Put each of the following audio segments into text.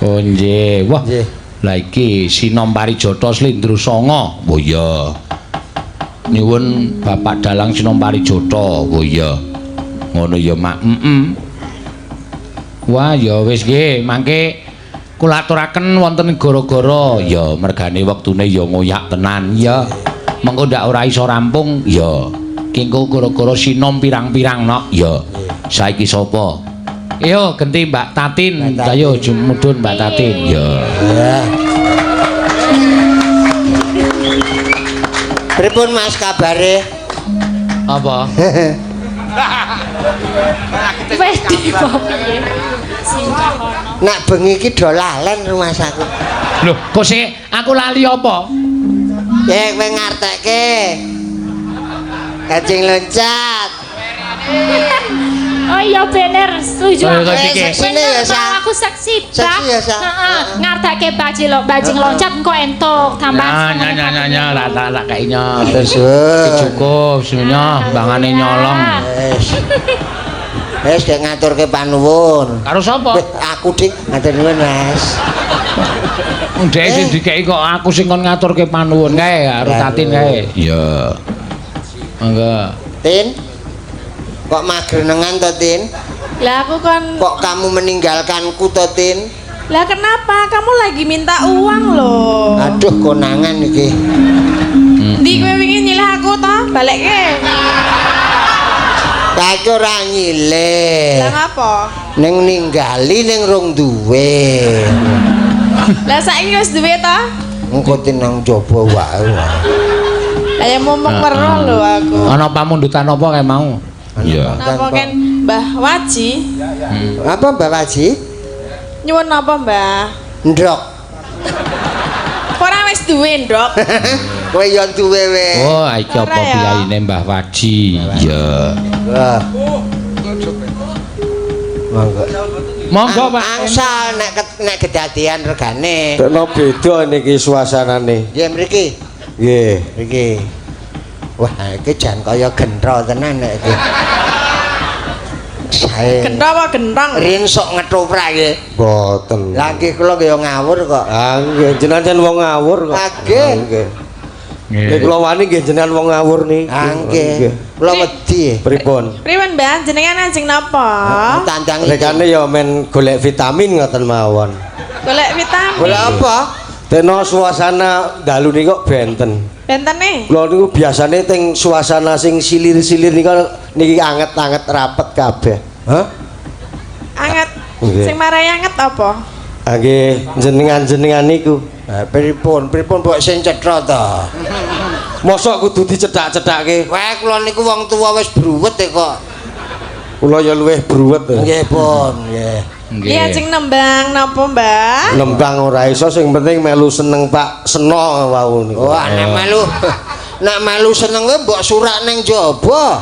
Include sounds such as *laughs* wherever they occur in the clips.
Oh nggih. Wah. Nggih. Lah iki Sinom Parijata Slindro Sanga. Oh iya. Nyuwun Bapak Dalang Sinom Parijata. Oh iya. Ngono ya, Mak. Heeh. Wah, ya wis nggih, mangke kula aturaken wonten gara-gara ya mergane wektune ya ngoyak tenan ya. Mengko ndak ora iso rampung ya. Kengko gara-gara sinom pirang-pirang nok ya. Saiki sapa? Yo genti Mbak Tatin. Mbak Tatin. Ayo jumudun Mbak Tatin. Ya. Ya. Pripun Mas kabare? Apa? Wedi kono. Nak bengi iki do lalen rumah saku. Loh, kok sik aku lali apa? Ya kowe ngartekke. Kacing loncat. Oh iya bener, setuju. Oh, aku. Bener, Seksi ya, Sa? Aku seksi, Seksi Pak. ya, Sa? Heeh, ngartake bajing lo, bajing loncat engko entuk tambah. Nah, nah, nah, nah, nah, lah, lah, lah, kayaknya. Terus. Cukup, semuanya, bangane nyolong. Wes. Wes dek ngaturke panuwun. Karo sapa? Aku dik ngatur nuwun Mas. Ndek sing dikeki kok aku sing kon ngaturke panuwun kae karo Tatin kae. Iya. Mangga. Tin. Kok magrenengan to Tin? Lah aku kan Kok kamu meninggalkanku to Tin? Lah kenapa? Kamu lagi minta uang loh. Aduh konangan iki. Di kowe wingi nyilih aku to, balekke. Kaki ora nyilih. Lah ngapa? Ning ninggali ning rong duwe. Lah saiki wis duwe to? Engko tin nang jaba wae. Lah ya momong weruh lho aku. Ana pamundutan apa kae mau? Iya. Napa kan Mbah Waji? Apa Mbak Waji? Nyuwun napa, Mbah? Ndrok. Ora wis duwe, Ndok. *laughs* Kowe yo duwe we. Oh, iki apa Ora ya. biayine Mbah Waji? Iya. Wah. Monggo. Monggo, Pak. Angsal nek nek kedadian regane. Tekno beda niki suasanane. Nggih mriki. Nggih. Mriki. Wah, iki jan kaya gentro tenan nek iki. Sae. Gendho apa gendong? Rin sok ngetoprak nggih. Boten. Lagi kula nggih yo ngawur kok. Ah nggih jenengan wong ngawur kok. Ah, nggih. Ah, Nggih. Nek Nggih. kula wani nggih jenengan wong ngawur nih. Ah, nggih. Kula wedi. Pripun? Pripun, Mbah? Jenengan anjing napa? Tandang iki. Rekane ya men golek vitamin ngoten mawon. Golek vitamin. Golek apa? Tekno suasana dalu niku kok benten. Bentene. Kula niku biasane teng suasana sing silir-silir niku niki anget-anget rapet kabeh. Hah? Anget. Nggih. Sing marai anget apa? Ah nggih jenengan-jenengan niku. Nah, pripun? Pripun mbok sing cetha to? Mosok kudu dicedak-cedakke. Wah, kula niku wong tuwa wis bruwet e kok. Kula ya luwih bruwet. Nggih, Pun, nggih. Nggih. Iya, anjing nembang napa, Mbah? Lembang ora iso sing penting melu seneng Pak Seno wau niku. Oh, nek melu nek melu seneng kowe mbok surak ning jaba.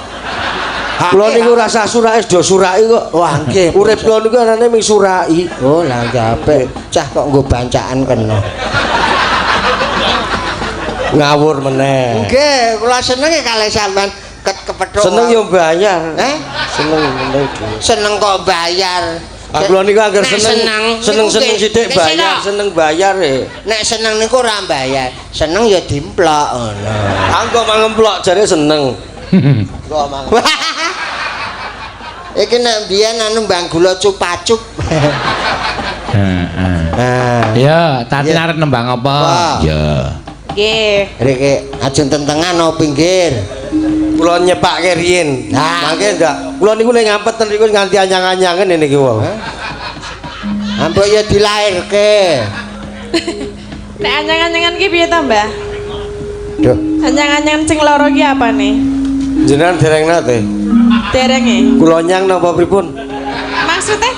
Kula niku rasa surake do suraki kok. Wah, nggih. *laughs* Urip kula niku anane ming suraki. Oh, lah jape. Cah kok nggo bancaan kena. Ngawur meneh. Nggih, kula seneng ya kalih sampean ket kepethuk. Seneng yo bayar. Eh? Seneng meneh. Seneng kok bayar. Ah kula niku Nek seneng seneng, seneng-seneng niku sithik bayar, seneng bayar e. Nek seneng niku ora bayar. Seneng ya dimplok ngono. Anggo mangemplok jare seneng. *laughs* Kok mang. *laughs* Iki nek biyen anu Mbang Gula cupacup. Heeh. Nah, Ya, Iya. arep nembang apa? Ya. Nggih. riki ajeng tentengan no pinggir. Kula nyepake riyin. Nah. Mangke ndak. Kula niku nek ngampet niku nganti anyang-anyangen niki wau. Ampun ya dilairke. Nek anyang-anyangan ki piye to, Mbah? Duh, Anyang-anyangan sing loro ki apa nih? Jenengan dereng nate. Derenge. Kula nyang napa pripun? Maksudnya?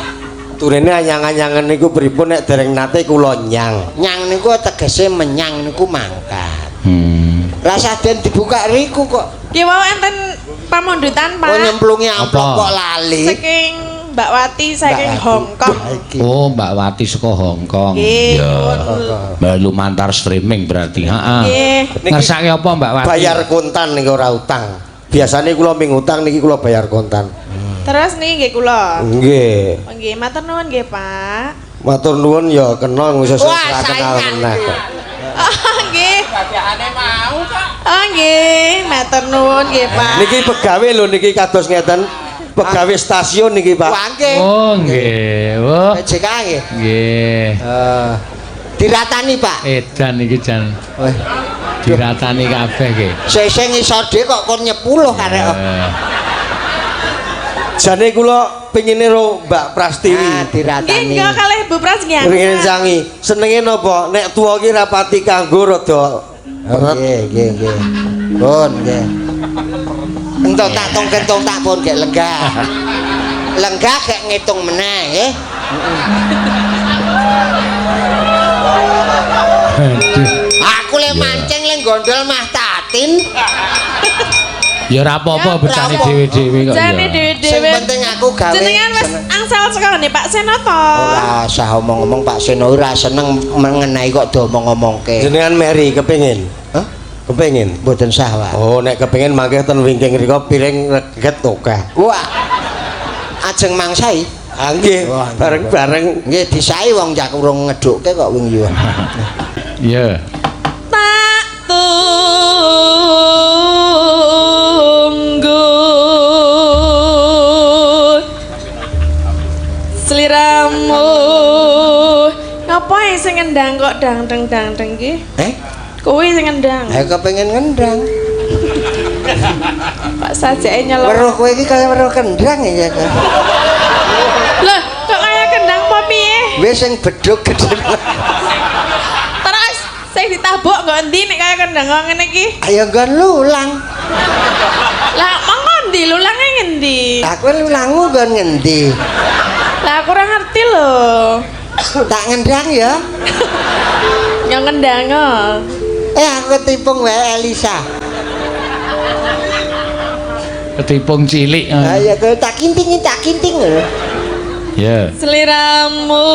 Turene anyang-anyangen niku pripun nek dereng nate kula nyang. nyang niku tegese menyang niku mangkat. Hmm. Rasa den dibuka riku kok. Ki wau enten pamundutan, Oh Pak. nyemplungi amplop Apa? kok lali. Saking Mbak Wati saking. Hong Kong. Oh, Mbak Wati saka Hong Kong. Nggih. Ya. nyuwun. Melu mantar streaming berarti. Heeh. Ngersake apa Mbak Wati? Bayar kontan niku ora utang. Biasane kula ming utang niki kula bayar kontan. Terus nih nggih kula. Nggih. Oh, Nggih, matur nuwun nggih, Pak. Matur nuwun ya kena ngusus Wah, kenal saingan. *laughs* meneh. Oh, nggih. Oh, nggih. Matur nuwun nggih, Pak. Niki pegawe lho niki kados ngeten. Pegawe stasiun niki, Pak. Wah, nggih. Oh, nggih. Wah, PJK nggih. nggih. Eh, diratani, Pak. Edan iki jan Wah, diratani kabeh nggih. seseng ngisor dhewe kok kon nyepuluh karek. Eh, Jane kula pengine ro Mbak Prastiwi. Ah, Nggih, diratani. nggih kalih Bu Pras nggih. Pengine sangi. Senenge napa? Nek tuwa ki rapati kanggo rada nggih, nggih, nggih. Pun nggih. Entuk tak tong kentung tak pun gek lenggah. Lenggah gek ngitung meneh nggih. Aku le mancing le gondol mah tatin. Ya ora apa-apa Ya, becane dhewe-dhewe kok. Jane ya. Sing dhewe-dhewe. penting aku gawe. Jenengan wis angsal sekali Pak Senoto. Ora usah omong-omong Pak Seno ora seneng mengenai kok do omong-omongke. jenengan Mary kepengin. Hah? Kepengin. Mboten sah, Pak. Oh, nek kepengin mangke ten wingking rika piring reget akeh. Wah. Ajeng mangsai. Ah nggih, bareng-bareng. Nggih disai wong jak urung ngedukke kok wing yo. Ngendang kok dang-deng dang-deng ki? Eh? Kuwi sing ngendang. Ayo kepengin ngendang. *laughs* Pak sajake nyelok. Weruh kowe iki kaya weruh kendang ya. Lah, kok kaya kendang apa piye? Wis sing bedhug gedhe. Terus sing ditabuk nggo endi nek kaya kendang kok ngene iki? Ayo nggon lulang. Lah, mongko endi lulange ngendi? Aku lulangmu nggon ngendi? Lah aku ora ngerti lho. Tak ngendang ya. *laughs* Yang ngendang oh. Eh aku tipung wae Elisa. Ketipung cilik. Ayo kowe tak kinting tak kinting. Ya. Seliramu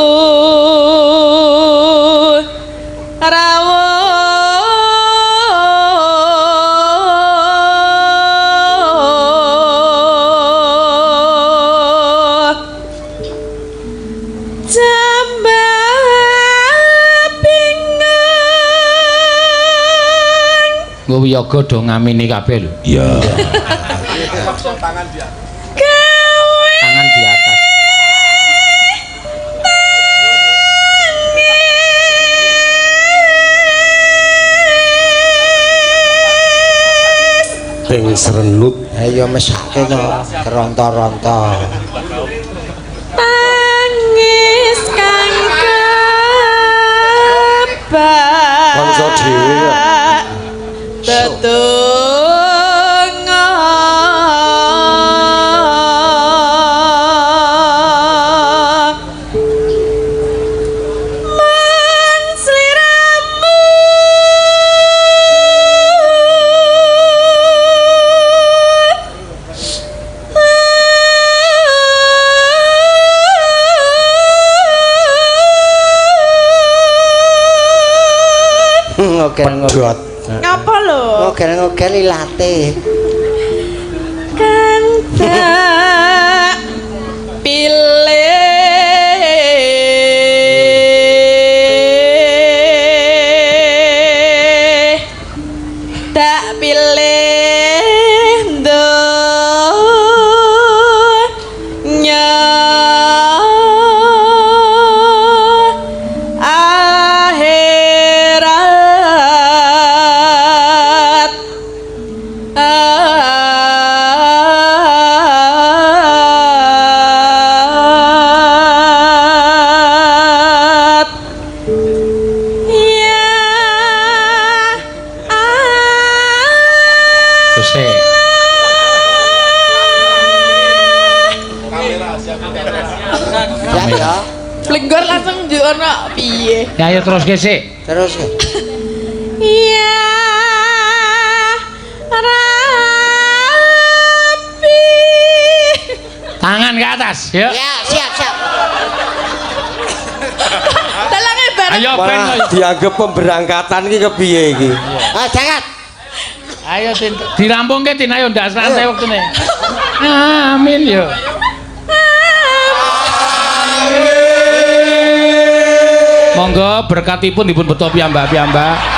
Wiyaga do ngamini kabeh lho. Iya. gawe Tangan di atas. Ping serenut. Ayo mesake to keronto-ronto. tangis kang kebak Bangsa dhewe kok. Betengah Men sliramu Oke, lho? Ngoger-ngoger lilate. Kan Langsung jono piye ya ayo terus ke sik. Terus ya. Ya Rabbi Tangan ke atas, ya. Ya, siap, siap. Dalange bareng Ayo ben. Dianggap pemberangkatan iki kepiye iki? Ah, jangan. Ayo tin dirampungke tin ayo ndak santai wektune. Amin yo. Monggo berkatipun dipun beto piyambak-piyambak.